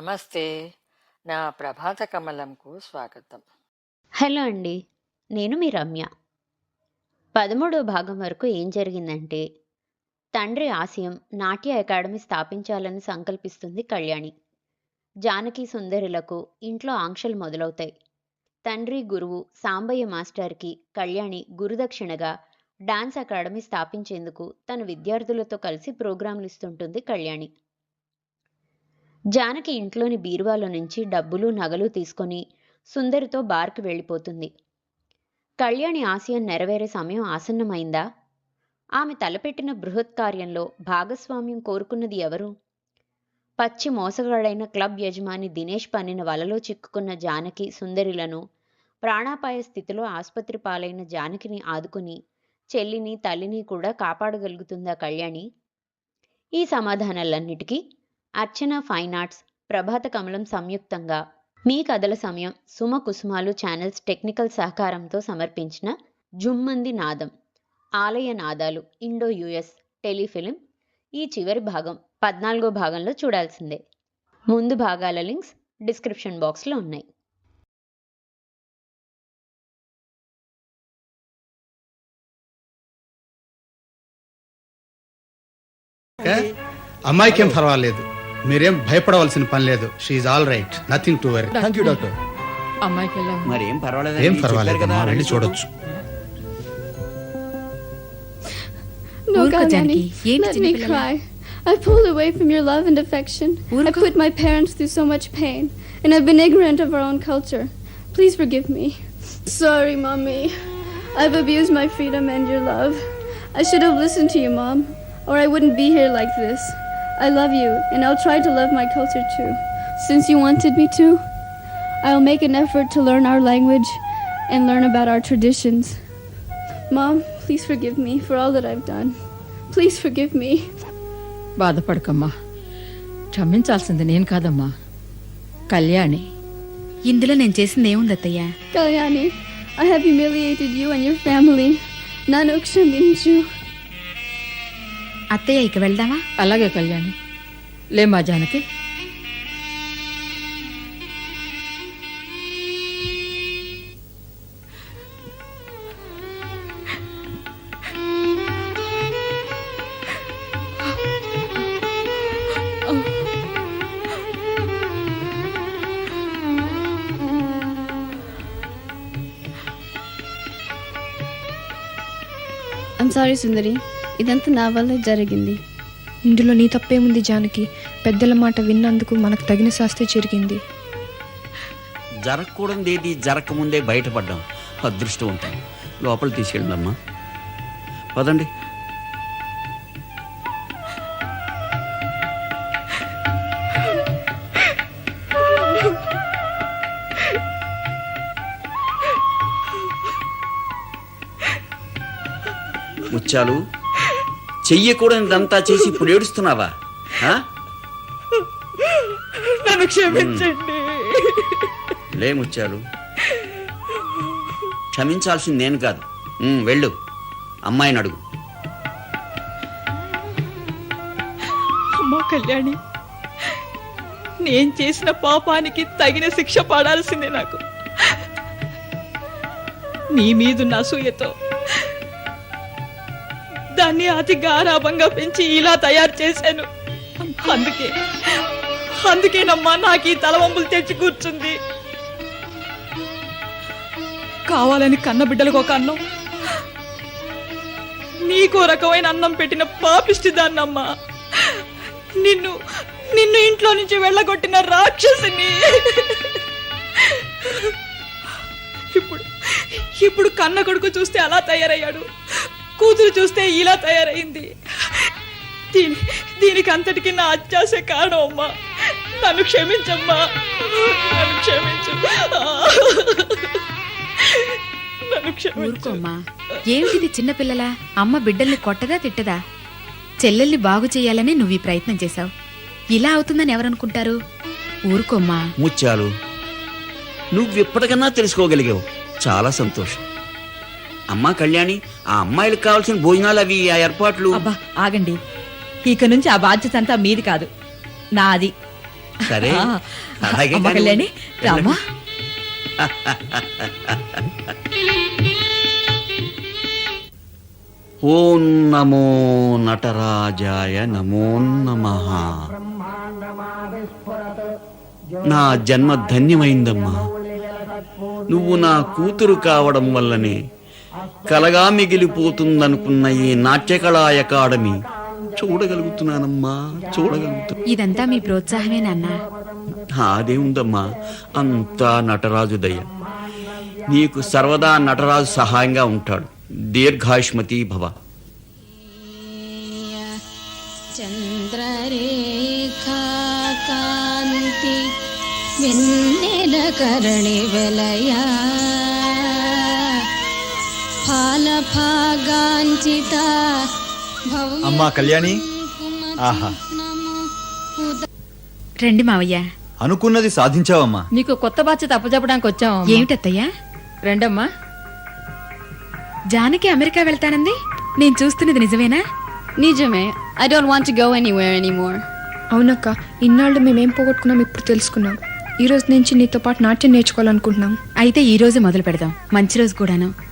నమస్తే. నా ప్రభాత కమలంకు స్వాగతం. హలో అండి నేను మీ రమ్య. పదమూడో భాగం వరకు ఏం జరిగిందంటే తండ్రి ఆశయం నాట్య అకాడమీ స్థాపించాలని సంకల్పిస్తుంది కళ్యాణి. జానకి సుందరులకు ఇంట్లో ఆంక్షలు మొదలవుతాయి. తండ్రి గురువు సాంబయ్య మాస్టర్కి కళ్యాణి గురుదక్షిణగా డాన్స్ అకాడమీ స్థాపించేందుకు తన విద్యార్థులతో కలిసి ప్రోగ్రాంలు ఇస్తుంటుంది కళ్యాణి. జానకి ఇంట్లోని బీరువాలో నుంచి డబ్బులు నగలు తీసుకొని సుందరితో బార్కి వెళ్ళిపోతుంది. కళ్యాణి ఆశయం నెరవేరే సమయం ఆసన్నమైందా? ఆమె తలపెట్టిన బృహత్ కార్యంలో భాగస్వామ్యం కోరుకున్నది ఎవరు? పచ్చి మోసగాడైన క్లబ్ యజమాని దినేష్ పన్నిన వలలో చిక్కుకున్న జానకి సుందరిలను ప్రాణాపాయ స్థితిలో ఆసుపత్రి పాలైన జానకిని ఆదుకుని చెల్లిని తల్లిని కూడా కాపాడగలుగుతుందా కళ్యాణి? ఈ సమాధానాలన్నిటికీ అర్చన ఫైన్ ఆర్ట్స్ ప్రభాత కమలం సంయుక్తంగా. మీ కథల సమయం సుమ కుసుమాలు ఛానల్స్ టెక్నికల్ సహకారంతో సమర్పించిన జుమ్మంది నాదం ఆలయ నాదాలు ఇండో యుఎస్ టెలిఫిలిం. ఈ చివరి భాగం పద్నాలుగో భాగంలో చూడాల్సిందే. ముందు భాగాల లింక్స్ డిస్క్రిప్షన్ బాక్స్లో ఉన్నాయి. అమ్మాయికేం పర్వాలేదు. మీరేం భయపడవలసిన పని లేదు she all right nothing to worry thank you doctor అమ్మాయికి ఎలా ఉంది? మరి ఏం పర్వాలేదు ఏం పర్వాలేదు అమ్మా వెళ్ళి చూడొచ్చు No, let me చిన్నపిల్లలా? cry. I pulled away from your love and affection. I ఊరుకో. put my parents through so much pain, and I've been ignorant of our own culture. Please forgive me. Sorry, Mommy. I've abused my freedom and your love. I should have listened to you, Mom, or I wouldn't be here like this. I love you, and I'll try to love my culture too. Since you wanted me to, I'll make an effort to learn our language and learn about our traditions. Mom, please forgive me for all that I've done. Please forgive me. బాధపడకమ్మా క్షమించాల్సింది నేను కాదమ్మా కళ్యాణి ఇందులో నేను చేసింది ఏముంది అత్తయ్య Kalyani, I have humiliated you and your family. Nanu kshaminchu. అత్తయ్య ఇక వెళ్దామా? అలాగే కళ్యాణి. లేమా జానకి. I'm sorry, Sundari. ఇదంతా నా వల్ల జరిగింది. ఇందులో నీ తప్పేముంది జానకి? పెద్దల మాట విన్నందుకు మనకు తగిన శాస్తి జరిగింది జరగకూడదు ఏది జరగకముందే బయటపడ్డాం అదృష్టం ఉంటుంది లోపల తీసుకెళ్ళమ్మా పదండి. ముత్యాలు చెయ్యకూడనిదంతా చేసి ఇప్పుడు ఏడుస్తున్నావా? ఆ? నన్ను క్షమించండి. లే ముత్యాలు. క్షమించాల్సింది నేను కాదు. ఉమ్, వెళ్ళు. అమ్మాయిని అడుగు. అమ్మా కళ్యాణి నేను చేసిన పాపానికి తగిన శిక్ష పడాల్సిందే నాకు. నీ మీదున్న అసూయతో దాన్ని అతి గారాభంగా పెంచి ఇలా తయారు చేశాను. అందుకే అందుకేనమ్మా నాకు ఈ తలవంపులు తెచ్చి కూర్చుంది. కావాలని కన్న బిడ్డలకు ఒక అన్నం. నీకో రకమైన అన్నం పెట్టిన పాపిష్టి దాన్నమ్మా. నిన్ను నిన్ను ఇంట్లో నుంచి వెళ్ళగొట్టిన రాక్షసిని. ఇప్పుడు ఇప్పుడు కన్న కొడుకు చూస్తే అలా తయారయ్యాడు. కూతురు చూస్తే ఇలా తయారైంది. దీని దీనికి అంతటికి నా అత్యాసే కారణం అమ్మా. నన్ను క్షమించమ్మా. నన్ను క్షమించు. నన్ను క్షమించు. ఊరుకోమ్మా ఏమిటిది చిన్నపిల్లల అమ్మ బిడ్డల్ని కొట్టదా తిట్టదా? చెల్లెల్ని బాగు చేయాలని నువ్వు ఈ ప్రయత్నం చేశావు. ఇలా అవుతుందని ఎవరనుకుంటారు? ఊరుకోమ్మా ముత్యాలు నువ్వు ఇప్పటికన్నా తెలుసుకోగలిగావు. చాలా సంతోషం. అమ్మా కళ్యాణి ఆ అమ్మాయిలకు కావాల్సిన భోజనాలు అవి ఆ ఏర్పాట్లు. అబ్బా ఆగండి. ఇక నుంచి ఆ బాధ్యత అంతా మీది కాదు. నాది. సరే. ఆ, అలాగే అమ్మ. కళ్యాణి రామ్మా. ఓం నమో నటరాజాయ నమో నమ. నా జన్మ ధన్యమైందమ్మా. నువ్వు నా కూతురు కావడం వల్లనే కలగా మిగిలిపోతుందనుకున్న ఈ నాట్యకళా అకాడమీ చూడగలుగుతున్నానమ్మా చూడగలుగుతున్నా. ఇదంతా మీ ప్రోత్సాహమే నాన్న. అదే ఉందమ్మా అంతా నటరాజు దయ. నీకు సర్వదా నటరాజు సహాయంగా ఉంటాడు. దీర్ఘాయుష్మతి భవ. చంద్రరేఖాకాంతి వెన్నెల కరణి వెలయ. అమ్మా కళ్యాణి? ఆహా. రండి మావయ్య. అనుకున్నది సాధించావమ్మా. నీకు కొత్త బాధ్యత అప్పచెప్పడానికి వచ్చాం ఏమిటత్తయ్యా? రండమ్మా. జానకి అమెరికా వెళ్తానంది? నేను చూస్తున్నది నిజమేనా? I don't want to go anywhere anymore. అవునక్క ఇన్నాళ్ళు మేమేం పోగొట్టుకున్నాం ఇప్పుడు తెలుసుకున్నాం. ఈ రోజు నుంచి నీతో పాటు నాట్యం నేర్చుకోవాలనుకుంటున్నాం. అయితే ఈ రోజు మొదలు పెడదాం. మంచి రోజు కూడాను.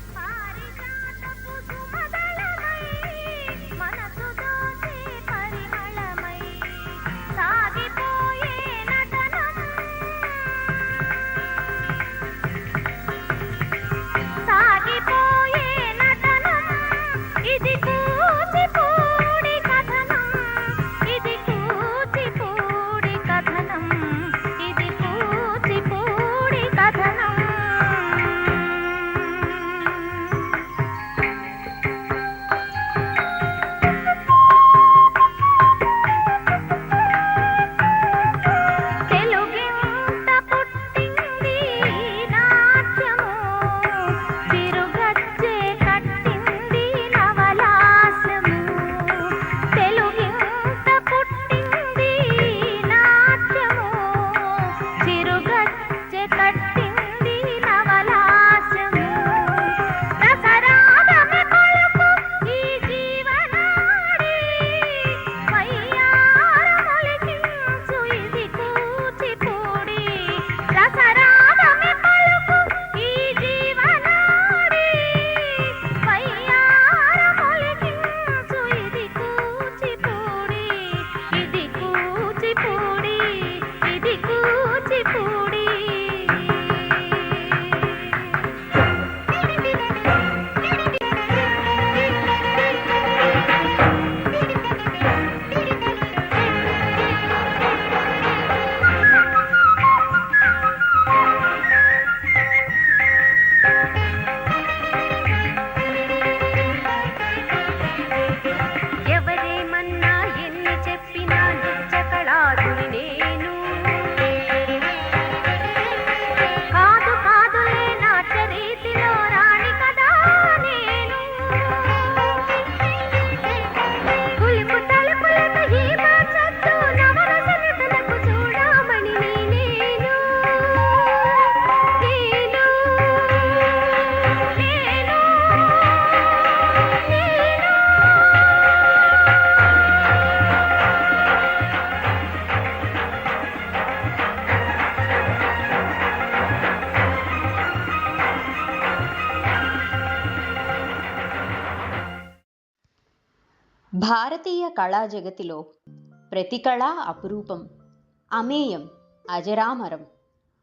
కళా జగతిలో ప్రతి కళ అపురూపం అమేయం అజరామరం.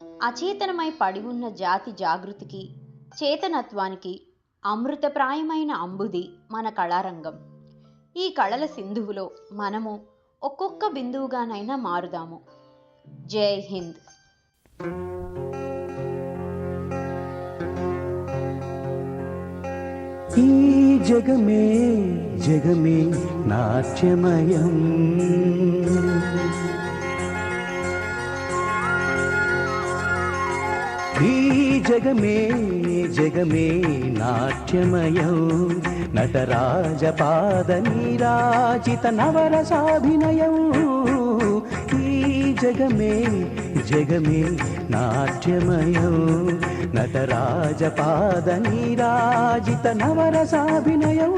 అచేతనమై పడి ఉన్న జాతి జాగృతికి చేతనత్వానికి అమృతప్రాయమైన అంబుది మన కళారంగం. ఈ కళల సింధువులో మనము ఒక్కొక్క బిందువుగానైనా మారుదాము. జై హింద్. ఈ జగమే జగమే నాట్యమయం. ఈ జగమే జగమే నాట్యమయం. నటరాజపాద నీరాజిత నవరసాభినయం. ఈ జగమే జగమే నాట్యమయం. నటరాజపాద నీరాజిత నవరసాభినయం.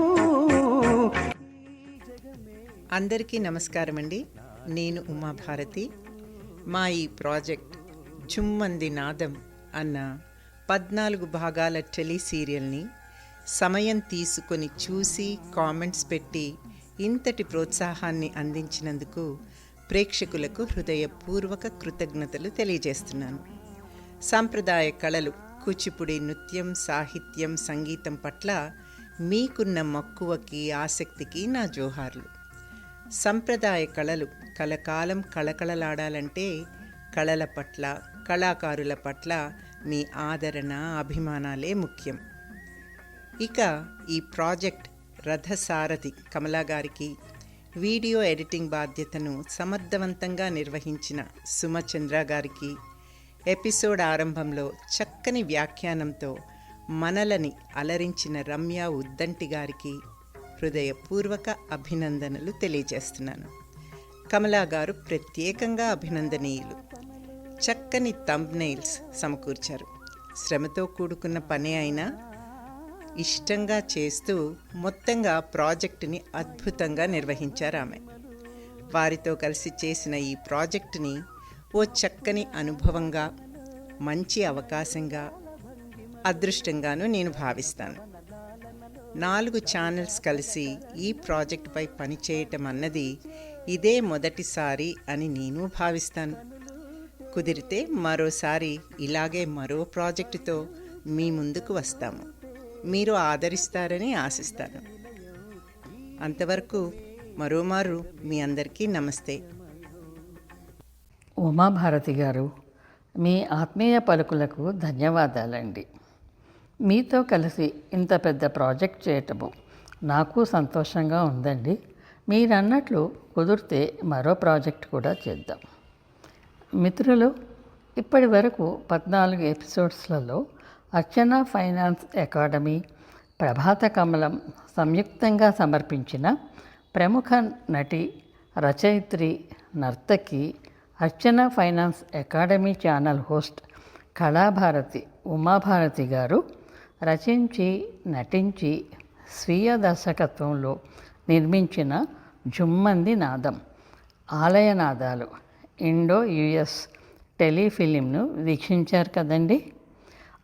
అందరికీ నమస్కారం అండి నేను ఉమాభారతి. మా ఈ ప్రాజెక్ట్ జుమ్మంది నాదం అన్న పద్నాలుగు భాగాల టెలి సీరియల్ని సమయం తీసుకొని చూసి కామెంట్స్ పెట్టి ఇంతటి ప్రోత్సాహాన్ని అందించినందుకు ప్రేక్షకులకు హృదయపూర్వక కృతజ్ఞతలు తెలియజేస్తున్నాను. సాంప్రదాయ కళలు కూచిపూడి నృత్యం సాహిత్యం సంగీతం పట్ల మీకున్న మక్కువకి ఆసక్తికి నా జోహార్లు. సంప్రదాయ కళలు కలకాలం కళకళలాడాలంటే కళల పట్ల కళాకారుల పట్ల మీ ఆదరణ అభిమానాలే ముఖ్యం. ఇక ఈ ప్రాజెక్ట్ రథసారథి కమలా గారికి వీడియో ఎడిటింగ్ బాధ్యతను సమర్థవంతంగా నిర్వహించిన సుమచంద్ర గారికి ఎపిసోడ్ ఆరంభంలో చక్కని వ్యాఖ్యానంతో మనలని అలరించిన రమ్య ఉద్దంటి గారికి హృదయపూర్వక అభినందనలు తెలియజేస్తున్నాను. కమలా గారు ప్రత్యేకంగా అభినందనీయులు. చక్కని థంబ్నెయిల్స్ సమకూర్చారు. శ్రమతో కూడుకున్న పని అయినా ఇష్టంగా చేస్తూ మొత్తంగా ప్రాజెక్టుని అద్భుతంగా నిర్వహించారు ఆమె. వారితో కలిసి చేసిన ఈ ప్రాజెక్టుని ఓ చక్కని అనుభవంగా మంచి అవకాశంగా అదృష్టంగాను నేను భావిస్తాను. నాలుగు ఛానల్స్ కలిసి ఈ ప్రాజెక్టుపై పనిచేయటం అన్నది ఇదే మొదటిసారి అని నేను భావిస్తాను. కుదిరితే మరోసారి ఇలాగే మరో ప్రాజెక్టుతో మీ ముందుకు వస్తాము. మీరు ఆదరిస్తారని ఆశిస్తాను. అంతవరకు మరోమారు మీ అందరికీ నమస్తే. ఉమాభారతి గారు మీ ఆత్మీయ పలుకులకు ధన్యవాదాలండి. మీతో కలిసి ఇంత పెద్ద ప్రాజెక్ట్ చేయటము నాకు సంతోషంగా ఉందండి. మీరన్నట్లు కుదిరితే మరో ప్రాజెక్ట్ కూడా చేద్దాం. మిత్రులు ఇప్పటి వరకు పద్నాలుగు ఎపిసోడ్స్లలో అర్చన ఫైనాన్స్ అకాడమీ ప్రభాత కమలం సంయుక్తంగా సమర్పించిన ప్రముఖ నటి రచయిత్రి నర్తకి Archana finance academy channel host Kalabharati Umabharati garu రచించి నటించి స్వీయ దర్శకత్వంలో నిర్మించిన జుమ్మంది నాదం ఆలయనాదాలు ఇండో యుఎస్ టెలిఫిలింను వీక్షించారు కదండి.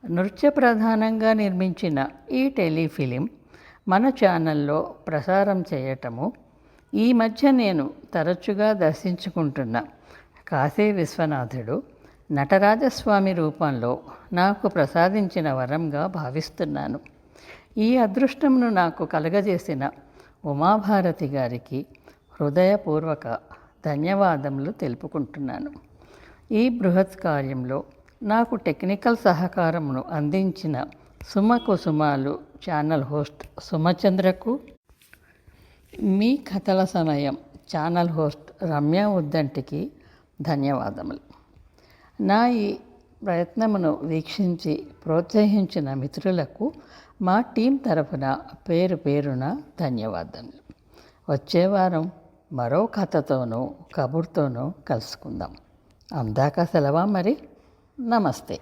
నృత్య ప్రధానంగా నిర్మించిన ఈ టెలిఫిలిం మన ఛానల్లో ప్రసారం చేయటము ఈ మధ్య నేను తరచుగా దర్శించుకుంటున్న. కాశీ విశ్వనాథుడు నటరాజస్వామి రూపంలో నాకు ప్రసాదించిన వరంగా భావిస్తున్నాను. ఈ అదృష్టంను నాకు కలగజేసిన ఉమాభారతి గారికి హృదయపూర్వక ధన్యవాదములు తెలుపుకుంటున్నాను. ఈ బృహత్ కార్యంలో నాకు టెక్నికల్ సహకారమును అందించిన సుమ కుసుమాలు ఛానల్ హోస్ట్ సుమచంద్రకు మీ కథల సమయం ఛానల్ హోస్ట్ రమ్య ఉద్దంటికి ధన్యవాదములు. నా ఈ ప్రయత్నమును వీక్షించి ప్రోత్సహించిన మిత్రులకు మా టీం తరఫున పేరు పేరున ధన్యవాదములు. వచ్చే వారం మరో కథతోనూ కబుర్తోనూ కలుసుకుందాం. అందాక సెలవా మరి? నమస్తే.